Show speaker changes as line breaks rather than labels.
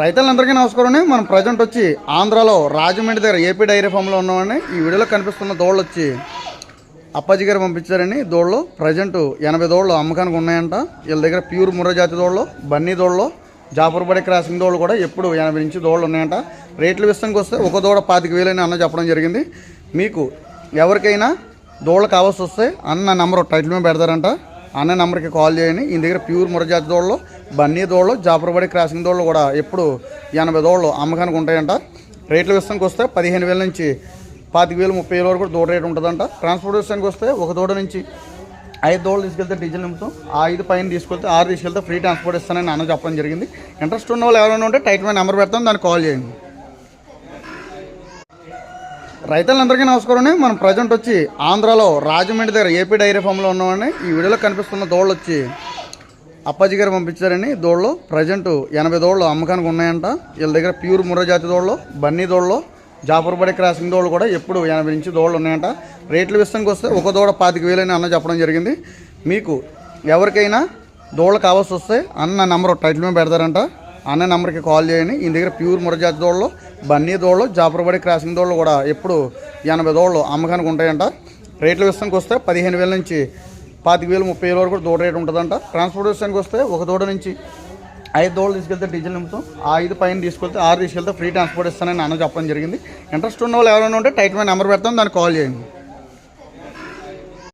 రైతులందరికీ నమస్కారం అండి. మనం ప్రజెంట్ వచ్చి ఆంధ్రాలో రాజమండ్రి దగ్గర ఏపీ డైరీ ఫామ్లో ఉన్నామండి. ఈ వీడియోలో కనిపిస్తున్న దోళ్ళు వచ్చి అప్పాజీ గారు పంపించారండి. దోళ్ళు ప్రజెంట్ ఎనభై దోళ్ళు అమ్మకానికి ఉన్నాయంట. వీళ్ళ దగ్గర ప్యూర్ ముర్ర జాతి దోళ్ళు బన్నీ దోళ్ళు జాఫర్బడి క్రాసింగ్ దోళ్ళు కూడా ఎప్పుడు ఎనభై నుంచి దోళ్ళు ఉన్నాయంట. రేట్ల విషయంకి వస్తే ఒక దోడ పాతిక వేలని అన్న చెప్పడం జరిగింది. మీకు ఎవరికైనా దోళ్ళు కావాల్సి వస్తే అన్న నెంబరు టైటిల్ మీద పెడతారంట. అన్న నెంబర్కి కాల్ చేయండి. ఈ దగ్గర ప్యూర్ మురజాతి దోళ్ళు బన్నీ దోళ్ళు జాఫర్బడి క్రాసింగ్ దోళ్ళు కూడా ఎప్పుడు ఎనభై దోళ్ళు అమ్మకానికి ఉంటాయంట. రేట్ల విషయానికి వస్తే పదిహేను వేల నుంచి పాతిక వేలు ముప్పై వేల వరకు దూడ రేట్ ఉంటుందంట. ట్రాన్స్పోర్ట్ విషయానికి వస్తే ఒక దూడ నుంచి ఐదు దోళ్ళు తీసుకెళ్తే డీజిల్ నింపుతాం. ఐదు పైన తీసుకెళ్తే ఆరు తీసుకెళ్తే ఫ్రీ ట్రాన్స్పోర్ట్ ఇస్తానని అన్న చెప్పడం జరిగింది. ఇంట్రెస్ట్ ఉన్న వాళ్ళు ఎవరైనా ఉంటే టైట్ మీద నెంబర్ పెడతాం దాన్ని కాల్ చేయండి. రైతులందరికీ నమస్కారం మనం ప్రజెంట్ వచ్చి ఆంధ్రాలో రాజమండ్రి దగ్గర ఏపీ డైరీ ఫామ్లో ఉన్నామండి. ఈ వీడియోలో కనిపిస్తున్న దోళ్ళు వచ్చి అప్పాజీ గారు పంపించారండి. దోళ్ళు ప్రజెంట్ ఎనభై దోళ్ళు అమ్మకానికి ఉన్నాయంట. వీళ్ళ దగ్గర ప్యూర్ ముర్రజాతి దోళ్ళు బన్నీ దోళ్ళు జాఫర్బడి క్రాసింగ్ దోళ్ళు కూడా ఎప్పుడు ఎనభై నుంచి దోళ్ళు ఉన్నాయంట. రేట్ల విషయంకి వస్తే ఒక దోడ పాతిక వేలని అన్న చెప్పడం జరిగింది. మీకు ఎవరికైనా దోళ్ళు కావాల్సి వస్తే అన్న నెంబర్ టైటిల్ మీద పెడతారంట. అన్న నెంబర్కి కాల్ చేయండి. ఈ దగ్గర ప్యూర్ మురజాతి దోళ్ళు బన్నీ దోళ్ళు జాఫర్బడి క్రాసింగ్ దోళ్ళు కూడా ఎప్పుడు ఎనభై దోళ్ళు అమ్మకానికి ఉంటాయంట. రేట్ల విషయానికి వస్తే పదిహేను వేల నుంచి పాతిక వేలు ముప్పై వేల వరకు దూడ రేట్ ఉంటుందంట. ట్రాన్స్పోర్ట్ విషయానికి వస్తే ఒక దూడ నుంచి ఐదు దోళ్ళు తీసుకెళ్తే డీజిల్ నింపుతాం. ఆ ఐదు పైన తీసుకెళ్తే ఆరు తీసుకెళ్తే ఫ్రీ ట్రాన్స్పోర్ట్ ఇస్తానని అన్న చెప్పడం జరిగింది. ఇంట్రెస్ట్ ఉన్న వాళ్ళు ఎవరైనా ఉంటే టైట్ మీద నెంబర్ పెడతాం దాన్ని కాల్ చేయండి.